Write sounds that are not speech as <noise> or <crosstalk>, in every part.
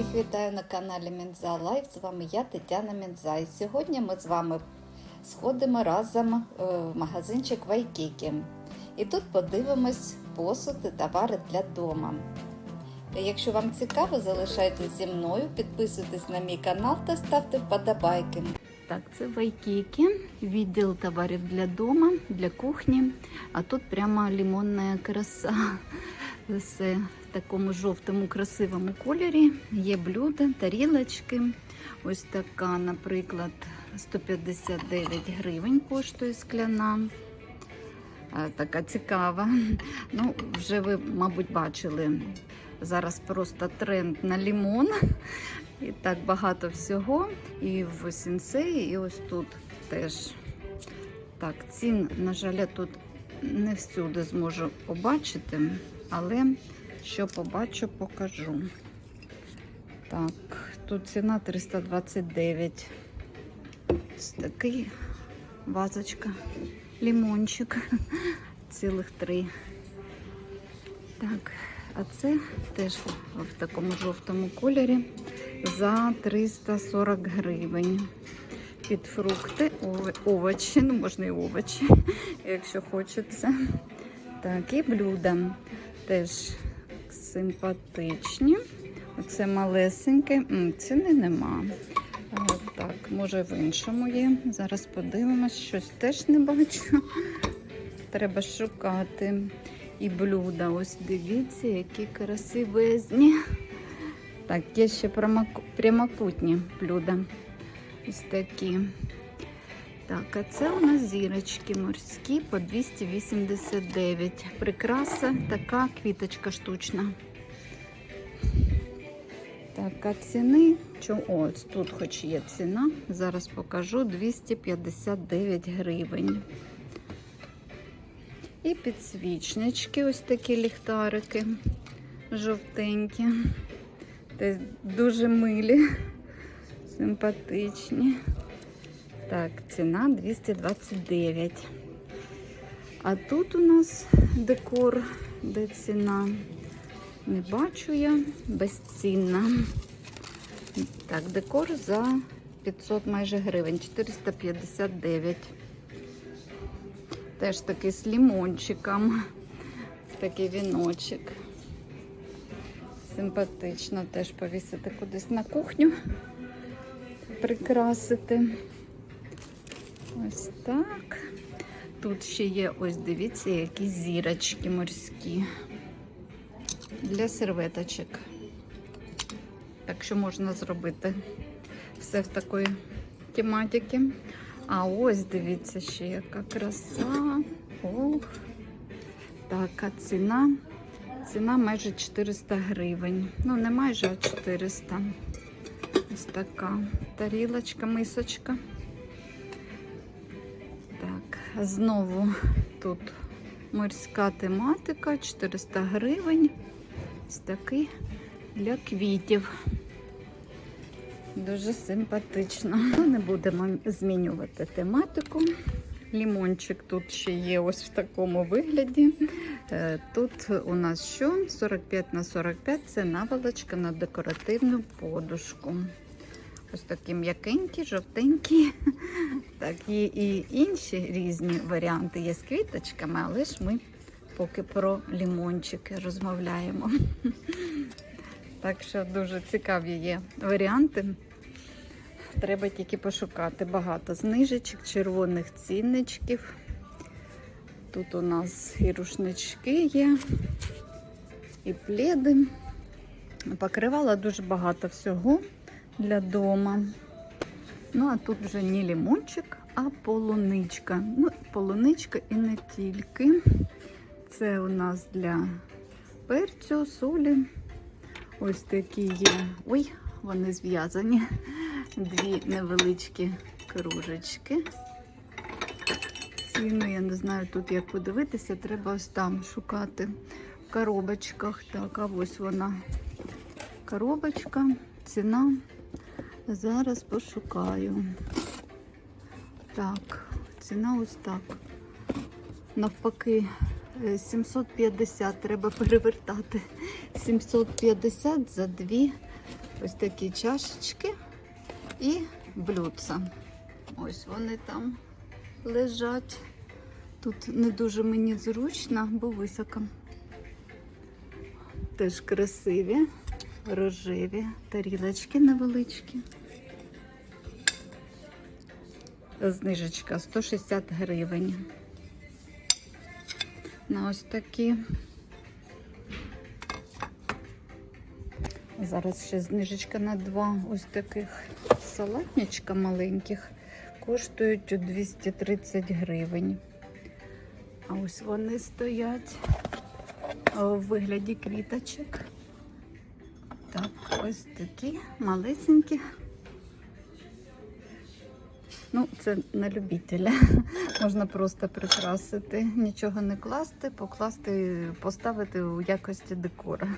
Всіх вітаю на каналі Мінза Лайф. З вами я, Тетяна Мінза. І сьогодні ми з вами сходимо разом е, в магазинчик Вайкікі. І тут подивимось посуд і товари для дома. Якщо вам цікаво, залишайтесь зі мною, підписуйтесь на мій канал та ставте вподобайки. Так, це Вайкікі, відділ товарів для дома, для кухні. А тут прямо лимонна краса. Все в такому жовтому красивому кольорі. Є блюда, тарілочки. Ось така, наприклад, 159 гривень коштує скляна. Така цікава. Ну, вже ви, мабуть, бачили. Зараз просто тренд на лімон. І так багато всього. І в сінсеї, і ось тут теж. Так, цін, на жаль, я тут не всюди зможу побачити, але що побачу, покажу. Так, тут ціна 329. Ось такий вазочка, лімончик, <laughs> цілих три. Так, а це теж в такому жовтому кольорі за 340 гривень. Під фрукти, овочі, ну можна і овочі, <laughs> якщо хочеться. Так, і блюда теж симпатичні. Оце малесеньке, ціни нема. Так, може в іншому є. Зараз подивимось, щось теж не бачу. Треба шукати. І блюда. Ось дивіться, які красивезні. Так, є ще прямокутні блюда. Ось такі. Так, а це у нас зірочки морські по 289. Прикраса така квіточка штучна. Так, а ціни. чо- О, ось тут хоч є ціна. Зараз покажу 259 гривень. І підсвічнички, ось такі ліхтарики жовтенькі. Теж дуже милі, симпатичні. Так, ціна 229. А тут у нас декор, де ціна. Не бачу я, безцінна. Так, декор за 500 майже гривень, 459. Теж такий з лімончиком. Такий віночок. Симпатично теж повісити кудись на кухню, прикрасити. Ось так. Тут ще є, ось дивіться, які зірочки морські для серветочок. Так що можна зробити все в такої тематики. А ось дивіться ще яка краса. Ох. Так, а ціна. Ціна майже 400 гривень. Ну, не майже, а 400. Ось така тарілочка, мисочка. Знову тут морська тематика, 400 гривень. Ось такий для квітів. Дуже симпатично. Не будемо змінювати тематику. Лімончик тут ще є ось в такому вигляді. Е, Тут у нас що? 45 на 45 це наволочка на декоративну подушку. Ось такі м'якенькі, жовтенькі. <laughs> Так, є і інші різні варіанти є з квіточками, але ж ми поки про лімончики розмовляємо. <laughs> Так що дуже цікаві є варіанти. Треба тільки пошукати багато знижечок, червоних цінничків. Тут у нас і рушнички є, і пледи. Покривала дуже багато всього для дома. Ну, а тут вже не лимончик, а полуничка. Ну, полуничка і не тільки. Це у нас для перцю, солі. Ось такі є. Ой, вони зв'язані. Дві невеличкі кружечки. Ціну, я не знаю тут як подивитися, треба ось там шукати в коробочках. Так, а ось вона коробочка, ціна. Зараз пошукаю. Так, ціна ось так. Навпаки, е, 750 треба перевертати. 750 за дві ось такі чашечки і блюдца. Ось вони там лежать. Тут не дуже мені зручно, бо високо. Теж красиві, рожеві, тарілочки невеличкі. Знижечка 160 гривень. На ось такі. Зараз ще знижечка на два ось таких салатничка маленьких. Коштують 230 гривень. А ось вони стоять у вигляді квіточок. Так, ось такі малесенькі. Ну, це на любителя. <laughs> Можна просто прикрасити, нічого не класти, покласти, поставити у якості декора.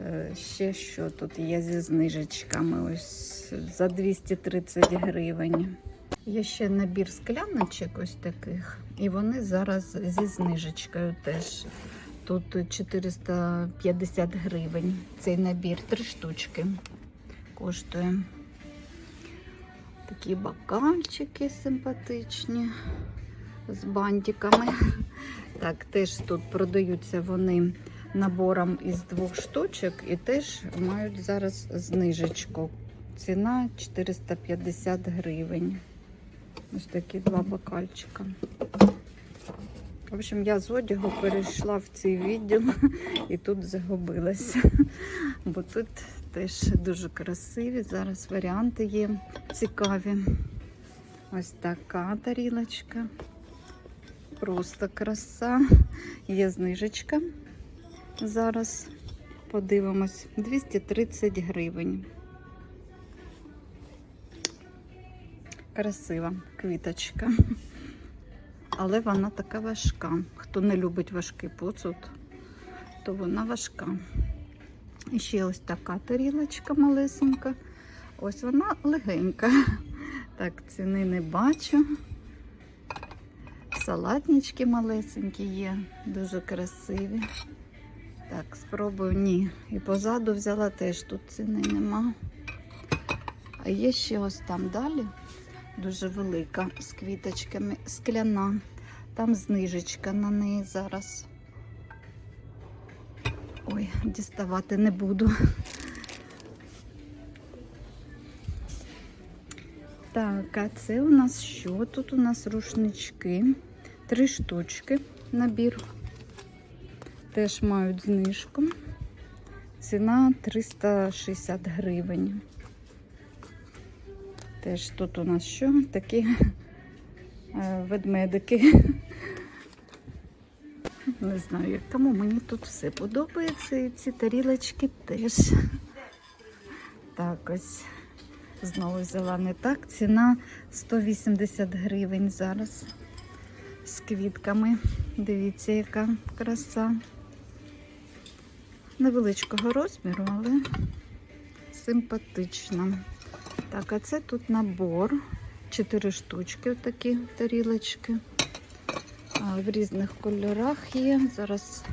Е, Ще що тут є зі знижечками? Ось за 230 гривень. Є ще набір скляночок ось таких, і вони зараз зі знижечкою теж. Тут 450 гривень. Цей набір три штучки коштує. Такі бокальчики симпатичні з бантиками. Так, теж тут продаються вони набором із двох штучок і теж мають зараз знижечку. Ціна 450 гривень. Ось такі два бокальчика. В общем, я з одягу перейшла в цей відділ <laughs> і тут загубилася. Бо тут теж дуже красиві. Зараз варіанти є цікаві. Ось така тарілочка. Просто краса. Є знижечка. Зараз подивимось. 230 гривень. Красива квіточка. Але вона така важка. Хто не любить важкий поцут, то вона важка. І ще ось така тарілочка малесенька. Ось вона легенька. Так, ціни не бачу. Салатнички малесенькі є, дуже красиві. Так, спробую ні. І позаду взяла теж тут ціни нема. А є ще ось там далі дуже велика з квіточками, скляна. Там знижечка на неї зараз. Ой, діставати не буду. Так, а це у нас що? Тут у нас рушнички. Три штучки набір. Теж мають знижку. Ціна 360 гривень. Теж тут у нас що? Такі е, ведмедики. Не знаю, як тому мені тут все подобається. І ці тарілочки теж. Так, ось знову взяла не так. Ціна 180 гривень зараз. З квітками. Дивіться, яка краса. Невеличкого розміру, але симпатична. Так, а це тут набор. Чотири штучки, такі тарілочки. В різних кольорах є. Зараз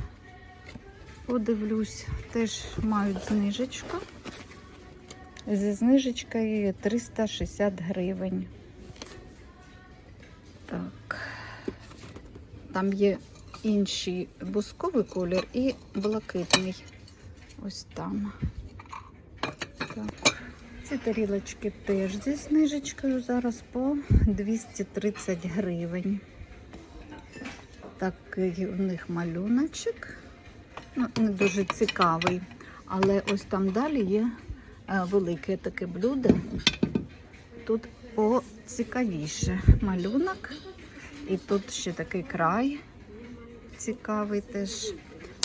подивлюсь, теж мають знижечку. Зі знижечкою 360 гривень. Так. Там є інший бусковий колір і блакитний. Ось там. Так. Ці тарілочки теж зі знижечкою зараз по 230 гривень. Такий у них малюночок. Ну, не дуже цікавий. Але ось там далі є е, велике таке блюдо. Тут поцікавіше малюнок. І тут ще такий край цікавий теж.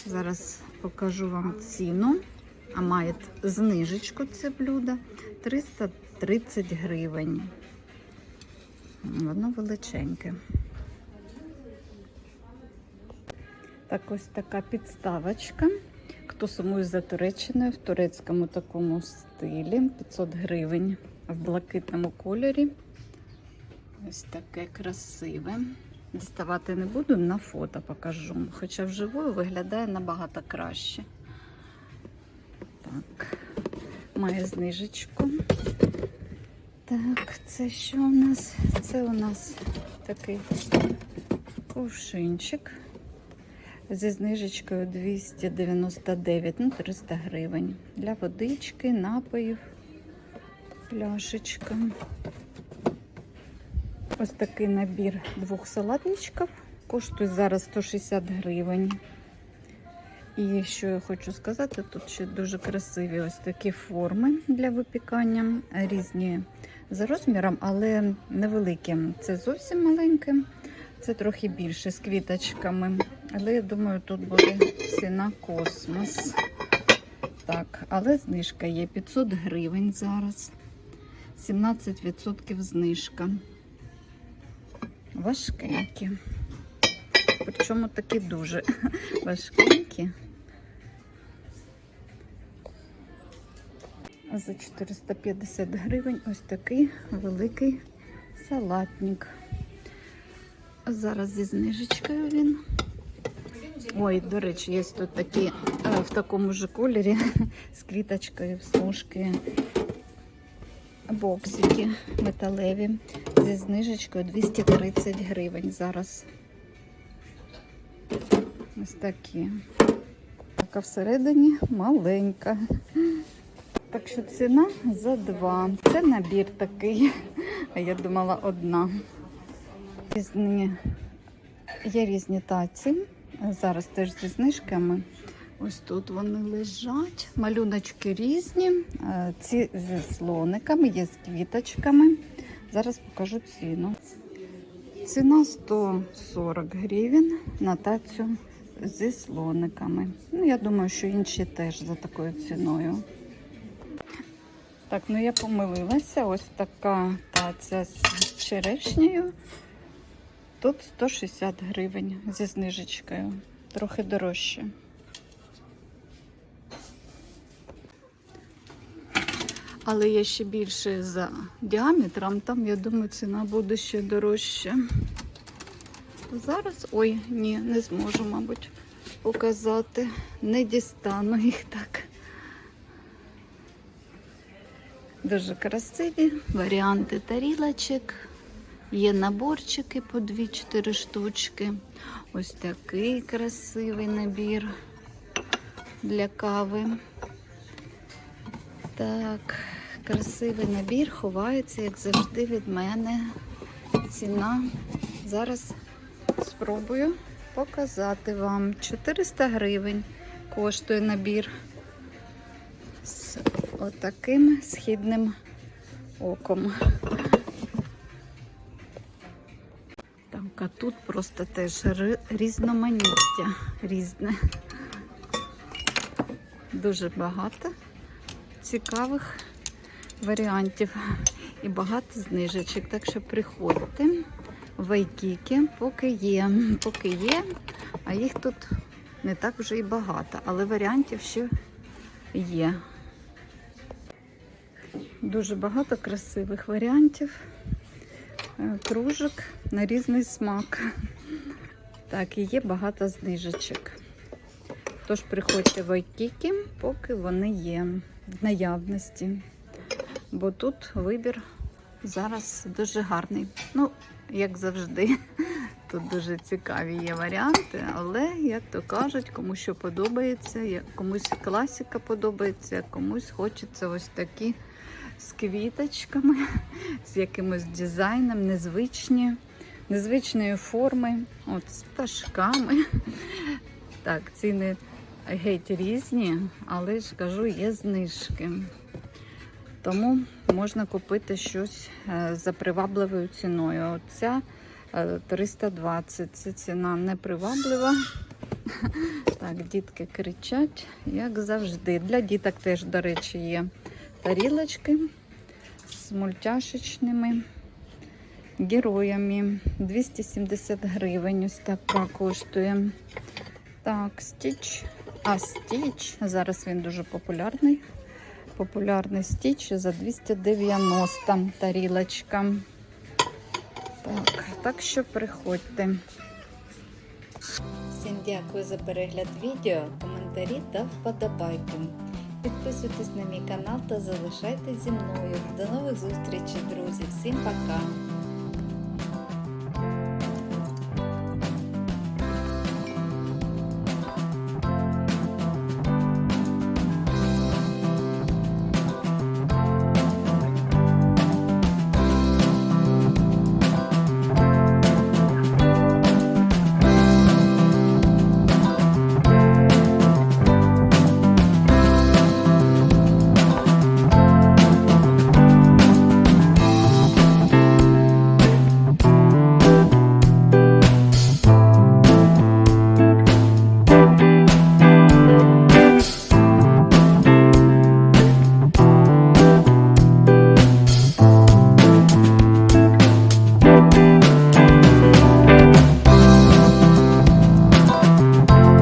Зараз покажу вам ціну. А має знижечку це блюдо 330 гривень. Воно величеньке. Так, ось така підставочка. Хто сумує за Туреччиною в турецькому такому стилі 500 гривень в блакитному кольорі. Ось таке красиве. Діставати не буду, на фото покажу. Хоча вживу виглядає набагато краще. Так. має знижечку. Так, це що у нас? Це у нас такий кувшинчик зі знижечкою 299, ну 300 гривень. Для водички, напоїв, пляшечка. Ось такий набір двох салатничків. Коштує зараз 160 гривень. І що я хочу сказати, тут ще дуже красиві ось такі форми для випікання, різні за розміром, але невеликі. Це зовсім маленьке, це трохи більше з квіточками. Але я думаю, тут буде ціна космос. Так, але знижка є 500 гривень зараз. 17% знижка. Важкенькі. Причому такі дуже <laughs> важкенькі. За 450 гривень ось такий великий салатник. Зараз зі знижечкою він. Ой, до речі, є тут такі е, в такому ж кольорі <laughs> з квіточкою смужки. Боксики металеві зі знижечкою 230 гривень зараз. Ось такі. Така всередині маленька. Так що ціна за два. Це набір такий. А я думала одна. Різні, є різні таці. Зараз теж зі знижками. Ось тут вони лежать. Малюночки різні. Е, Ці зі слониками, є з квіточками. Зараз покажу ціну. Ціна 140 гривень на тацю зі слониками. Ну, я думаю, що інші теж за такою ціною. Так, ну я помилилася. Ось така таця з черешнею. Тут 160 гривень зі знижечкою. Трохи дорожче. Але є ще більше за діаметром, там, я думаю, ціна буде ще дорожча. Зараз, ой, ні, не зможу, мабуть, показати. Не дістану їх так. Дуже красиві варіанти тарілочок. Є наборчики по 2-4 штучки. Ось такий красивий набір для кави. Так, красивий набір ховається, як завжди, від мене. Ціна. Зараз спробую показати вам. 400 гривень коштує набір з отаким східним оком. А тут просто теж різноманіття різне. Дуже багато цікавих варіантів і багато знижечок. Так що приходьте в Айкіки, поки є, поки є, а їх тут не так вже і багато, але варіантів ще є. Дуже багато красивих варіантів. Е, Кружок на різний смак. Так, і є багато знижечок. Тож приходьте в Айкіки, поки вони є в наявності. Бо тут вибір зараз дуже гарний. Ну, як завжди, <laughs> тут дуже цікаві є варіанти, але, як то кажуть, кому що подобається, комусь класика подобається, комусь хочеться ось такі з квіточками, <laughs> з якимось дизайном, незвичні, незвичної форми, от з пташками. <laughs> Так, ціни геть різні, але ж кажу, є знижки. Тому можна купити щось е, за привабливою ціною. Оця е, 320. Це ціна не приваблива. <laughs> Так, дітки кричать, як завжди. Для діток теж, до речі, є тарілочки з мультяшечними героями. 270 гривень. Ось така коштує. Так, стіч. А стіч. Зараз він дуже популярний. Популярний стіч за 290 тарілочка. Так, так що приходьте. Всім дякую за перегляд відео, коментарі та вподобайки. Підписуйтесь на мій канал та залишайтесь зі мною. До нових зустрічей, друзі! Всім пока!